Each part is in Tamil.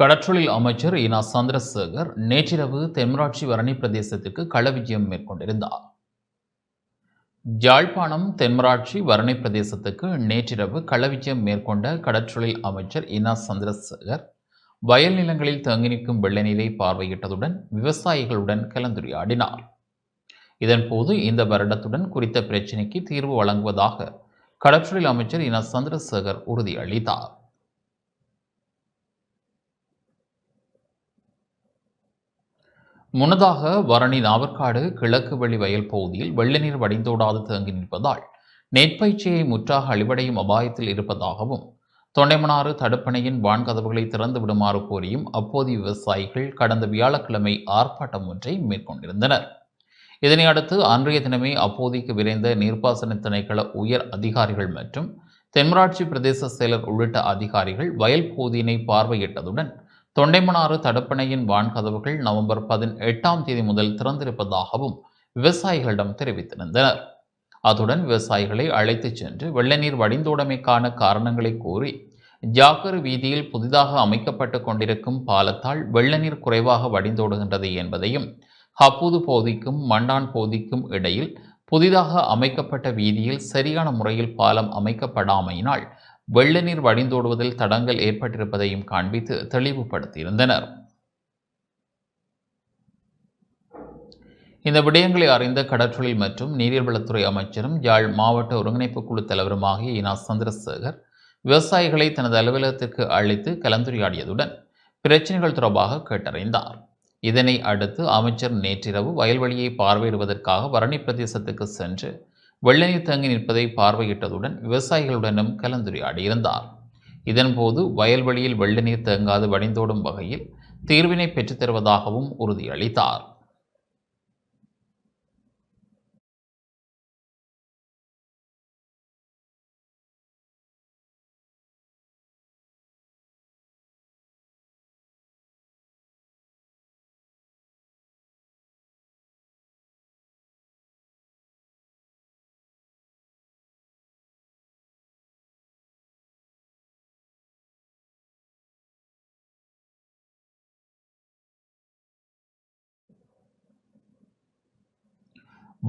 கடற்றொழில் அமைச்சர் இனா சந்திரசேகர் நேற்றிரவு தென்மராட்சி வரணி பிரதேசத்துக்கு களவிஜயம் மேற்கொண்டிருந்தார். யாழ்ப்பாணம் தென்மராட்சி வரணி பிரதேசத்துக்கு நேற்றிரவு களவிஜயம் மேற்கொண்ட கடற்றொழில் அமைச்சர் இனா சந்திரசேகர் வயல் நிலங்களில் தங்கி நிற்கும் வெள்ள நீரை பார்வையிட்டதுடன் விவசாயிகளுடன் கலந்துரையாடினார். இதன்போது இந்த வருடத்துடன் குறித்த பிரச்சினைக்கு தீர்வு வழங்குவதாக கடற்றொழில் அமைச்சர் இன சந்திரசேகர் உறுதியளித்தார். முன்னதாக வரணி நாவற்காடு கிழக்கு வெளி வயல் பகுதியில் வெள்ள நீர் வடிந்தோடாது தேங்கி நிற்பதால் நெற்பயிற்சியை முற்றாக அழிவடையும் அபாயத்தில் இருப்பதாகவும் தொண்டைமனாறு தடுப்பணையின் வான்கதவுகளை திறந்து விடுமாறு கோரியும் அப்போதைய விவசாயிகள் கடந்த வியாழக்கிழமை ஆர்ப்பாட்டம் ஒன்றை மேற்கொண்டிருந்தனர். இதனை அடுத்து அன்றைய தினமே அப்போதைக்கு விரைந்த நீர்ப்பாசன திணைக்கள உயர் அதிகாரிகள் மற்றும் தென்மராட்சி பிரதேச செயலர் உள்ளிட்ட அதிகாரிகள் வயல் பகுதியினை பார்வையிட்டதுடன் தொண்டைமனாறு தடுப்பணையின் வான்கதவுகள் நவம்பர் பதினெட்டாம் தேதி முதல் திறந்திருப்பதாகவும் விவசாயிகளிடம் தெரிவித்திருந்தனர். அத்துடன் விவசாயிகளை அழைத்துச் சென்று வெள்ள நீர் வடிந்தோடமைக்கான காரணங்களை கூறி ஜாக்கர் வீதியில் புதிதாக அமைக்கப்பட்டு கொண்டிருக்கும் பாலத்தால் வெள்ள நீர் குறைவாக வடிந்தோடுகின்றது என்பதையும் ஹப்பூது போதிக்கும் மண்டான் போதிக்கும் இடையில் புதிதாக அமைக்கப்பட்ட வீதியில் சரியான முறையில் பாலம் அமைக்கப்படாமையினால் வெள்ள நீர் வடிந்தோடுவதில் தடங்கள் ஏற்பட்டிருப்பதையும் காண்பித்து தெளிவுபடுத்தியிருந்தனர். இந்த விடயங்களை அறிந்த கடற்றொழில் மற்றும் நீர்வளத்துறை அமைச்சரும் யாழ் மாவட்ட ஒருங்கிணைப்பு குழு தலைவருமாகிய இனா சந்திரசேகர் விவசாயிகளை தனது அலுவலகத்திற்கு அழைத்து கலந்துரையாடியதுடன் பிரச்சினைகள் தொடர்பாக கேட்டறிந்தார். இதனை அடுத்து அமைச்சர் நேற்றிரவு வயல்வெளியை பார்வையிடுவதற்காக வரணி பிரதேசத்துக்கு சென்று வெள்ளநீர் தங்கி நிற்பதை பார்வையிட்டதுடன் விவசாயிகளுடனும் கலந்துரையாடியிருந்தார் இதன்போது வயல்வெளியில் வெள்ள நீர் தேங்காது வடிந்தோடும் வகையில் தீர்வினை பெற்றுத்தருவதாகவும் உறுதியளித்தார்.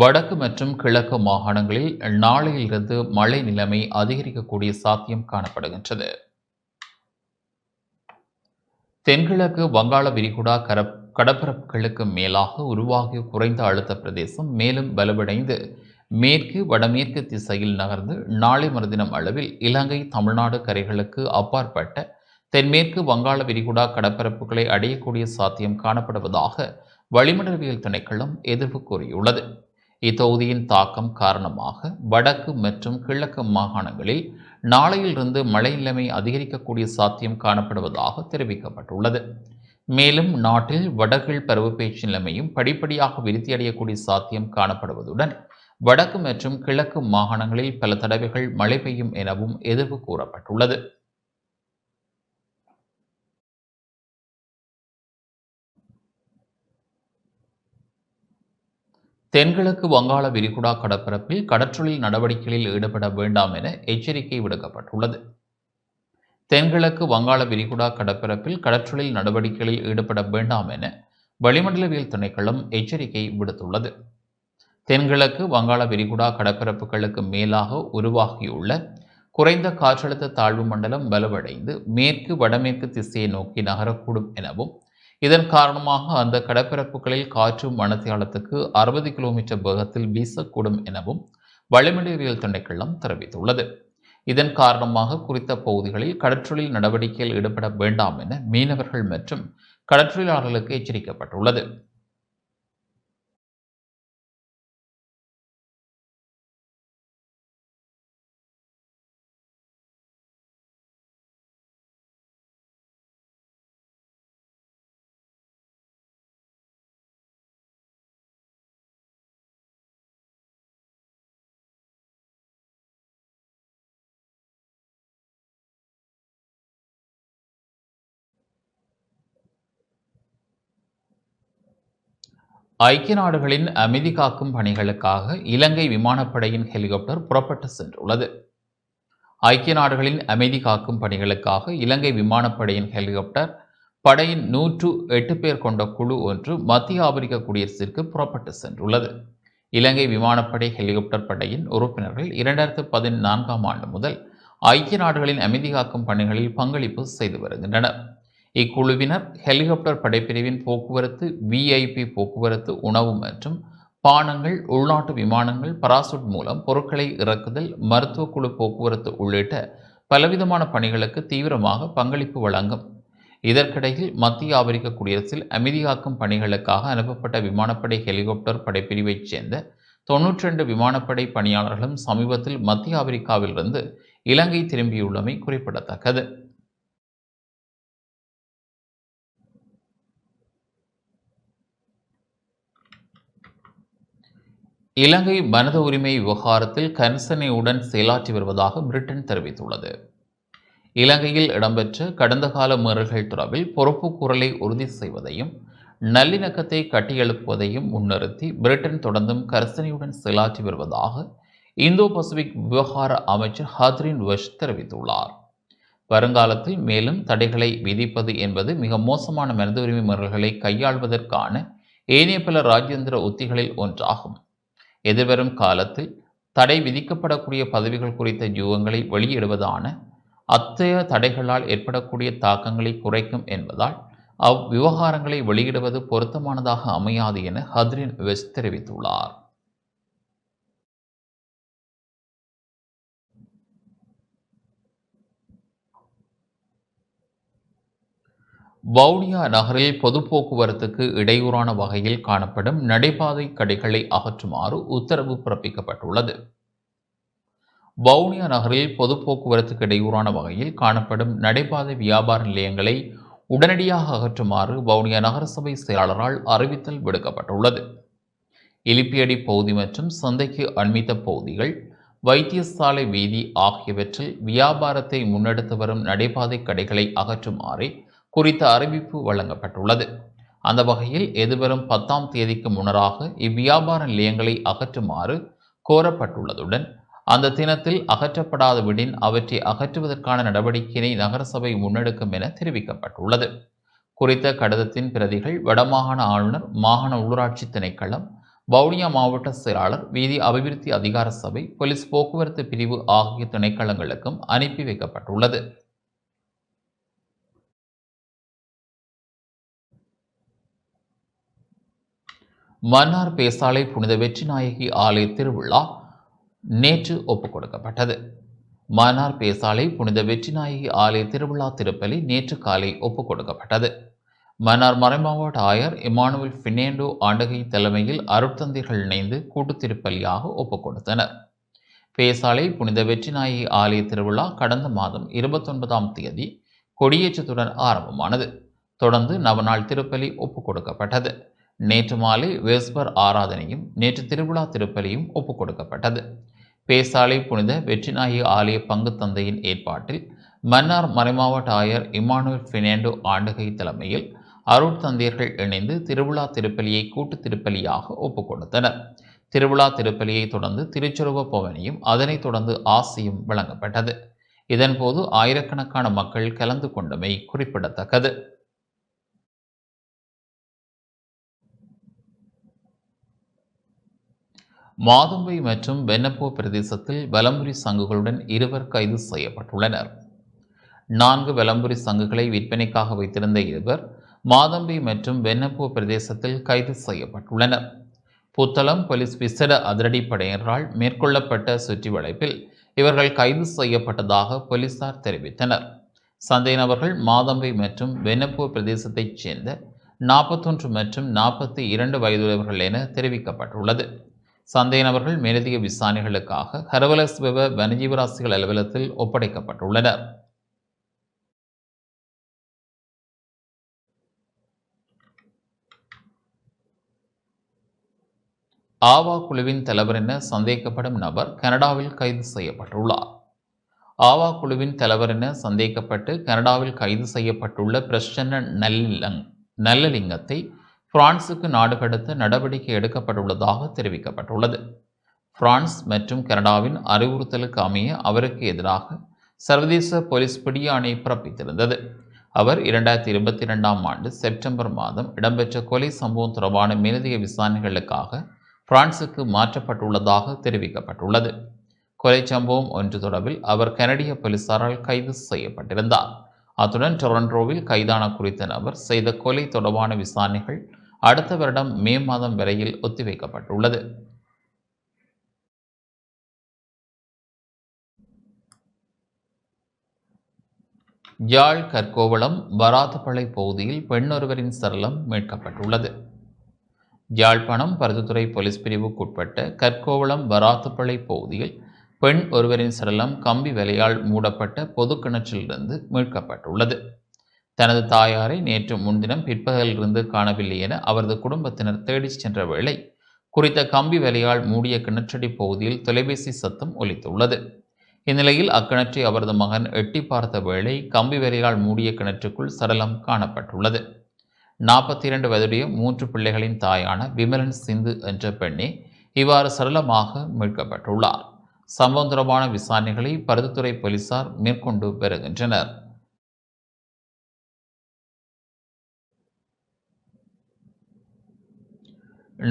வடக்கு மற்றும் கிழக்கு மாகாணங்களில் நாளையிலிருந்து மழை நிலைமை அதிகரிக்கக்கூடிய சாத்தியம் காணப்படுகின்றது. தென்கிழக்கு வங்காள விரிகுடா கர கடப்பரப்புகளுக்கு மேலாக உருவாகிய குறைந்த அழுத்த பிரதேசம் மேலும் வலுவடைந்து மேற்கு வடமேற்கு திசையில் நகர்ந்து நாளை மறுதினம் அளவில் இலங்கை தமிழ்நாடு கரைகளுக்கு அப்பாற்பட்ட தென்மேற்கு வங்காள விரிகுடா கடற்பரப்புகளை அடையக்கூடிய சாத்தியம் காணப்படுவதாக வளிமண்டலவியல் திணைக்களம் எதிர்ப்பு கூறியுள்ளது. இத்தொகுதியின் தாக்கம் காரணமாக வடக்கு மற்றும் கிழக்கு மாகாணங்களில் நாளையிலிருந்து மழை நிலைமை அதிகரிக்கக்கூடிய சாத்தியம் காணப்படுவதாக தெரிவிக்கப்பட்டுள்ளது. மேலும் நாட்டில் வடகிழ் பருவப்பேச்சு நிலைமையும் படிப்படியாக விருத்தியடையக்கூடிய சாத்தியம் காணப்படுவதுடன் வடக்கு மற்றும் கிழக்கு மாகாணங்களில் பல தடவைகள் மழை பெய்யும் எனவும் எதிர்வு கூறப்பட்டுள்ளது. தென்கிழக்கு வங்காள விரிகுடா கடற்பரப்பில் கடற்றொழில் நடவடிக்கைகளில் ஈடுபட வேண்டாம் என எச்சரிக்கை விடுக்கப்பட்டுள்ளது. தென்கிழக்கு வங்காள விரிகுடா கடற்பரப்பில் கடற்றொழில் நடவடிக்கைகளில் ஈடுபட வேண்டாம் என வளிமண்டலவியல் திணைக்களம் எச்சரிக்கை விடுத்துள்ளது. தென்கிழக்கு வங்காள விரிகுடா கடற்பரப்புகளுக்கு மேலாக உருவாகியுள்ள குறைந்த காற்றழுத்த தாழ்வு மண்டலம் வலுவடைந்து மேற்கு வடமேற்கு திசையை நோக்கி நகரக்கூடும் எனவும் இதன் காரணமாக அந்த கடற்பரப்புகளில் காற்று மணத்தியாலத்துக்கு அறுபது கிலோமீட்டர் வேகத்தில் வீசக்கூடும் எனவும் வளிமண்டலியல் திணைக்களம் தெரிவித்துள்ளது. இதன் காரணமாக குறித்த பகுதிகளில் கடற்றொழில் நடவடிக்கையில் ஈடுபட வேண்டாம் என மீனவர்கள் மற்றும் கடற்றொழிலாளர்களுக்கு எச்சரிக்கப்பட்டுள்ளது. ஐக்கிய நாடுகளின் அமைதி காக்கும் பணிகளுக்காக இலங்கை விமானப்படையின் ஹெலிகாப்டர் புறப்பட்டு சென்றுள்ளது. ஐக்கிய நாடுகளின் அமைதி காக்கும் பணிகளுக்காக இலங்கை விமானப்படையின் ஹெலிகாப்டர் படையின் நூற்று எட்டு பேர் கொண்ட குழு ஒன்று மத்திய ஆப்பிரிக்க குடியரசிற்கு புறப்பட்டு சென்றுள்ளது. இலங்கை விமானப்படை ஹெலிகாப்டர் படையின் உறுப்பினர்கள் இரண்டாயிரத்து பதினான்காம் ஆண்டு முதல் ஐக்கிய நாடுகளின் அமைதி காக்கும் பணிகளில் பங்களிப்பு செய்து வருகின்றனர். இக்குழுவினர் ஹெலிகாப்டர் படைப்பிரிவின் போக்குவரத்து விஐபி போக்குவரத்து உணவு மற்றும் பானங்கள் உள்நாட்டு விமானங்கள் பராசுட் மூலம் பொருட்களை இறக்குதல் மருத்துவ குழு போக்குவரத்து உள்ளிட்ட பலவிதமான பணிகளுக்கு தீவிரமாக பங்களிப்பு வழங்கும். இதற்கிடையில் மத்திய ஆப்பிரிக்க குடியரசில் அமைதியாக்கும் பணிகளுக்காக அனுப்பப்பட்ட விமானப்படை ஹெலிகாப்டர் படைப்பிரிவைச் சேர்ந்த தொன்னூற்றி ரெண்டு விமானப்படை பணியாளர்களும் சமீபத்தில் மத்திய ஆப்பிரிக்காவிலிருந்து இலங்கை திரும்பியுள்ளமை குறிப்பிடத்தக்கது. இலங்கை மனித உரிமை விவகாரத்தில் கன்சனையுடன் செயலாற்றி வருவதாக பிரிட்டன் தெரிவித்துள்ளது. இலங்கையில் இடம்பெற்ற கடந்த கால மீறல்கள் தொடர்பில் பொறுப்பு குரலை உறுதி செய்வதையும் நல்லிணக்கத்தை கட்டியெழுப்புவதையும் முன்னிறுத்தி பிரிட்டன் தொடர்ந்தும் கர்சனையுடன் செயலாற்றி வருவதாக இந்தோ பசிபிக் விவகார அமைச்சர் ஹாத்ரின் வஷ் தெரிவித்துள்ளார். வருங்காலத்தில் மேலும் தடைகளை விதிப்பது என்பது மிக மோசமான மனித உரிமை மீறல்களை கையாள்வதற்கான ஏனைய பல ராஜ்யந்திர உத்திகளில் ஒன்றாகும். எதிர்வரும் காலத்தில் தடை விதிக்கப்படக்கூடிய பதவிகள் குறித்த யூகங்களை வெளியிடுவதான அத்தகைய தடைகளால் ஏற்படக்கூடிய தாக்கங்களை குறைக்கும் என்பதால் அவ்விவகாரங்களை வெளியிடுவது பொருத்தமானதாக அமையாது என ஹத்ரின் வெஸ் தெரிவித்துள்ளார். வவுனியா நகரில் பொது போக்குவரத்துக்கு இடையூறான வகையில் காணப்படும் நடைபாதை கடைகளை அகற்றுமாறு உத்தரவு பிறப்பிக்கப்பட்டுள்ளது. வவுனியா நகரில் பொது போக்குவரத்துக்கு இடையூறான வகையில் காணப்படும் நடைபாதை வியாபார நிலையங்களை உடனடியாக அகற்றுமாறு வவுனியா நகரசபை செயலாளரால் அறிவித்தல் விடுக்கப்பட்டுள்ளது. இலிப்பியடி பகுதி மற்றும் சந்தைக்கு அண்மித்த பகுதிகள் வைத்தியசாலை வீதி ஆகியவற்றில் வியாபாரத்தை முன்னெடுத்து வரும் நடைபாதை கடைகளை அகற்றுமாறு குறித்த அறிவிப்பு வழங்கப்பட்டுள்ளது. அந்த வகையில் எதிர்வரும் பத்தாம் தேதிக்கு முன்னராக இவ்வியாபார நிலையங்களை அகற்றுமாறு கோரப்பட்டுள்ளதுடன் அந்த தினத்தில் அகற்றப்படாத விடின் அவற்றை அகற்றுவதற்கான நடவடிக்கையினை நகரசபை முன்னெடுக்கும் என தெரிவிக்கப்பட்டுள்ளது. குறித்த கடிதத்தின் பிரதிகள் வடமாகாண ஆளுநர் மாகாண உள்ளூராட்சி திணைக்களம் வவுனியா மாவட்ட செயலாளர் வீதி அபிவிருத்தி அதிகார சபை போலீஸ் போக்குவரத்து பிரிவு ஆகிய திணைக்களங்களுக்கும் அனுப்பி வைக்கப்பட்டுள்ளது. மன்னார் பேசாலை புனித வெற்றிநாயகி ஆலய திருவிழா நேற்று ஒப்புக் கொடுக்கப்பட்டது மன்னார் பேசாலை புனித வெற்றிநாயகி ஆலய திருவிழா திருப்பலி நேற்று காலை ஒப்புக் கொடுக்கப்பட்டது மன்னார் மறைமாவட்ட ஆயர் இமானுவல் ஃபினேண்டோ ஆண்டகை தலைமையில் அருட்தந்தைகள் இணைந்து கூட்டுத் திருப்பலியாக ஒப்புக் கொடுத்தனர் பேசாலை புனித வெற்றிநாயகி ஆலய திருவிழா கடந்த மாதம் இருபத்தொன்பதாம் தேதி கொடியேற்றத்துடன் ஆரம்பமானது. தொடர்ந்து நவநாள் திருப்பலி ஒப்புக் கொடுக்கப்பட்டது நேற்று மாலை வேஸ்பர் ஆராதனையும் நேற்று திருவிழா திருப்பலியும் ஒப்புக் கொடுக்கப்பட்டது பேசாலை புனித வெற்றிநாயகி ஆலய பங்கு தந்தையின் ஏற்பாட்டில் மன்னார் மறைமாவட்ட ஆயர் இமானுவேல் பினேண்டோ ஆண்டுகை தலைமையில் அருட்தந்தையர்கள் இணைந்து திருவிழா திருப்பலியை கூட்டு திருப்பலியாக ஒப்புக் கொடுத்தனர் திருவிழா திருப்பலியை தொடர்ந்து திருச்சுருவ பவனியும் அதனைத் தொடர்ந்து ஆசியும் வழங்கப்பட்டது. இதன்போது ஆயிரக்கணக்கான மக்கள் கலந்து கொண்டமை குறிப்பிடத்தக்கது. மாதும்பை மற்றும் வென்னப்போ பிரதேசத்தில் வலம்புரி சங்குகளுடன் இருவர் கைது செய்யப்பட்டுள்ளனர். நான்கு வலம்புரி சங்குகளை விற்பனைக்காக வைத்திருந்த இருவர் மாதம்பி மற்றும் வென்னப்போ பிரதேசத்தில் கைது செய்யப்பட்டுள்ளனர். புத்தளம் போலீஸ் விசேட அதிரடிப்படையினரால் மேற்கொள்ளப்பட்ட சுற்றி வளைப்பில் இவர்கள் கைது செய்யப்பட்டதாக போலீசார் தெரிவித்தனர். சந்தேக நபர்கள் மாதம்பை மற்றும் வென்னப்போ பிரதேசத்தைச் சேர்ந்த நாற்பத்தொன்று மற்றும் நாற்பத்தி இரண்டு வயதுள்ளவர்கள் என தெரிவிக்கப்பட்டுள்ளது. சந்தேக நபர்கள் மேலதிக விசாரணைகளுக்காக ஹரவலஸ்வெவ வனஜீவராசிகள் அலுவலகத்தில் ஒப்படைக்கப்பட்டுள்ளனர். ஆவா குழுவின் தலைவர் என சந்தேகப்படும் நபர் கனடாவில் கைது செய்யப்பட்டுள்ளார். ஆவா குழுவின் தலைவர் என சந்தேகப்பட்டு கனடாவில் கைது செய்யப்பட்டுள்ள பிரசன்ன நல்லிலங் நல்லலிங்கத்தை பிரான்சுக்கு நாடு கடத்த நடவடிக்கை எடுக்கப்பட்டுள்ளதாக தெரிவிக்கப்பட்டுள்ளது. பிரான்ஸ் மற்றும் கனடாவின் அறிவுறுத்தலுக்கு அமைய அவருக்கு எதிராக சர்வதேச போலீஸ் பிடியாணை பிறப்பித்திருந்தது. அவர் இரண்டாயிரத்தி இருபத்தி ரெண்டாம் ஆண்டு செப்டம்பர் மாதம் இடம்பெற்ற கொலை சம்பவம் தொடர்பான மேலதிக விசாரணைகளுக்காக பிரான்சுக்கு மாற்றப்பட்டுள்ளதாக தெரிவிக்கப்பட்டுள்ளது. கொலை சம்பவம் ஒன்று தொடர்பில் அவர் கனடிய போலீசாரால் கைது செய்யப்பட்டிருந்தார். அத்துடன் டொரண்டோவில் கைதான குறித்த நபர் செய்த கொலை தொடர்பான விசாரணைகள் அடுத்த வருடம் மே மாதம் வரையில் ஒத்திவைக்கப்பட்டுள்ளது. யாழ் கற்கோவளம் வராதப்பளை பகுதியில் பெண்ணொருவரின் சரளம் மீட்கப்பட்டுள்ளது. யாழ்ப்பாணம் பருதுத்துறை போலீஸ் பிரிவுக்குட்பட்ட கற்கோவளம் வராத்துப்பளை பகுதியில் பெண் ஒருவரின் சடலம் கம்பி வேலையால் மூடப்பட்ட பொது கிணற்றிலிருந்து மீட்கப்பட்டுள்ளது. தனது தாயாரை நேற்று முன்தினம் பிற்பகலிலிருந்து காணவில்லை என அவரது குடும்பத்தினர் தேடிச் சென்ற வேளை குறித்த கம்பி வேலையால் மூடிய கிணற்றடி பகுதியில் தொலைபேசி சத்தம் ஒலித்துள்ளது. இந்நிலையில் அக்கிணற்றை அவரது மகன் எட்டி பார்த்த வேளை கம்பி வேலையால் மூடிய கிணற்றுக்குள் சடலம் காணப்பட்டுள்ளது. நாற்பத்தி இரண்டு வயதுடைய மூன்று பிள்ளைகளின் தாயான விமலன் சிந்து என்ற பெண்ணே இவ்வாறு சடலமாக மீட்கப்பட்டுள்ளார். சம்பவம் தொடர்பான விசாரணைகளை பருத்தித்துறை போலீசார் மேற்கொண்டு வருகின்றனர்.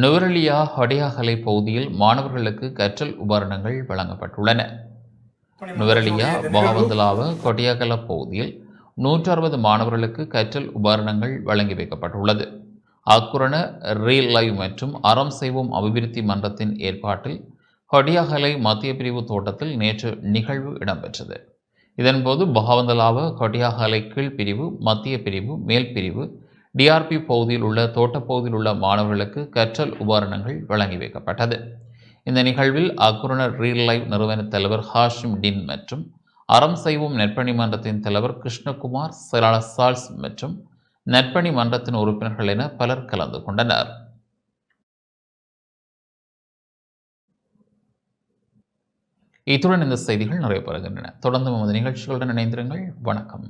நுவரெலியா ஹொடையாகலை பகுதியில் மாணவர்களுக்கு கற்றல் உபகரணங்கள் வழங்கப்பட்டுள்ளன. நுவரெலியா பாவந்தலாவ கொடியகல பகுதியில் நூற்று அறுபது மாணவர்களுக்கு கற்றல் உபகரணங்கள் வழங்கி வைக்கப்பட்டுள்ளது. அக்குரண ரீல் லைவ் மற்றும் அறம் செய்வோம் அபிவிருத்தி மன்றத்தின் ஏற்பாட்டில் கொடியாகலை மத்திய பிரிவு தோட்டத்தில் நேற்று நிகழ்வு இடம்பெற்றது. இதன்போது பகவந்தலாவ கொடியாகலை கீழ் பிரிவு மத்திய பிரிவு மேல் பிரிவு டிஆர்பி பகுதியில் உள்ள தோட்டப்பகுதியில் உள்ள மாணவர்களுக்கு கற்றல் உபகரணங்கள் வழங்கி வைக்கப்பட்டது. இந்த நிகழ்வில் அக்குரணர் ரீல் லைவ் நிறுவன தலைவர் ஹாஷிம் டின் மற்றும் அறம் செய்வோம் நெற்பணி மன்றத்தின் தலைவர் கிருஷ்ணகுமார் சால்ஸ் மற்றும் நெற்பணி மன்றத்தின் உறுப்பினர்கள் என பலர் கலந்து கொண்டனர். இத்துடன் இந்த செய்திகள் நிறைவு பெறுகின்றன தொடர்ந்து நமது நிகழ்ச்சிகளுடன் இணைந்திருங்கள். வணக்கம்.